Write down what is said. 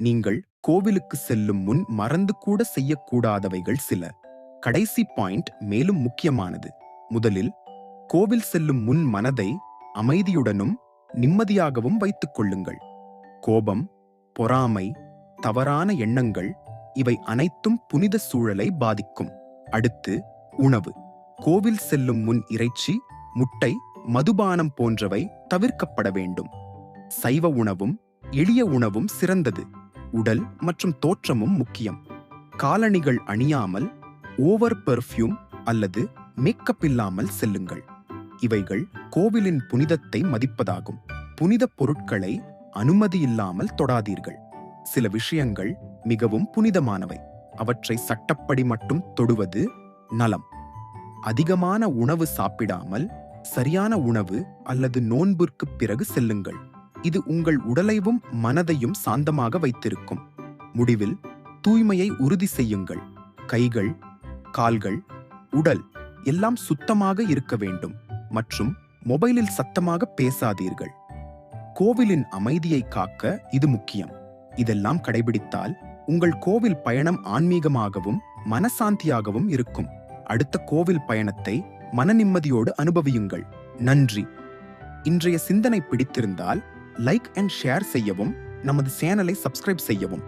நீங்கள் கோவிலுக்கு செல்லும் முன் மறந்து கூட செய்யக்கூடாதவைகள் சில. கடைசி பாயிண்ட் மேலும் முக்கியமானது. முதலில் கோவில் செல்லும் முன் மனதை அமைதியுடனும் நிம்மதியாகவும் வைத்துக் கொள்ளுங்கள். கோபம் பொறாமை தவறான எண்ணங்கள் இவை அனைத்தும் புனித சூழலை பாதிக்கும். அடுத்து உணவு. கோவில் செல்லும் முன் இறைச்சி முட்டை மதுபானம் போன்றவை தவிர்க்கப்பட வேண்டும். சைவ உணவும் எளிய உணவும் சிறந்தது. உடல் மற்றும் தோற்றமும் முக்கியம். காலணிகள் அணியாமல் ஓவர் பெர்ஃப்யூம் அல்லது மேக்கப் இல்லாமல் செல்லுங்கள். இவைகள் கோவிலின் புனிதத்தை மதிப்பதாகும். புனித பொருட்களை அனுமதியில்லாமல் தொடாதீர்கள். சில விஷயங்கள் மிகவும் புனிதமானவை. அவற்றை சட்டப்படி மட்டும் தொடுவது நலம். அதிகமான உணவு சாப்பிடாமல் சரியான உணவு அல்லது நோன்பிற்குப் பிறகு செல்லுங்கள். இது உங்கள் உடலையும் மனதையும் சாந்தமாக வைத்திருக்கும். முடிவில் தூய்மையை உறுதி செய்யுங்கள். கைகள் கால்கள் உடல் எல்லாம் சுத்தமாக இருக்க வேண்டும். மற்றும் மொபைலில் சத்தமாக பேசாதீர்கள். கோவிலின் அமைதியை காக்க இது முக்கியம். இதெல்லாம் கடைபிடித்தால் உங்கள் கோவில் பயணம் ஆன்மீகமாகவும் மனசாந்தியாகவும் இருக்கும். அடுத்த கோவில் பயணத்தை மனநிம்மதியோடு அனுபவியுங்கள். நன்றி. இன்றைய சிந்தனை பிடித்திருந்தால் லைக் அண்ட் ஷேர் செய்யவும் நமது சேனலை சப்ஸ்கிரைப் செய்யவும்.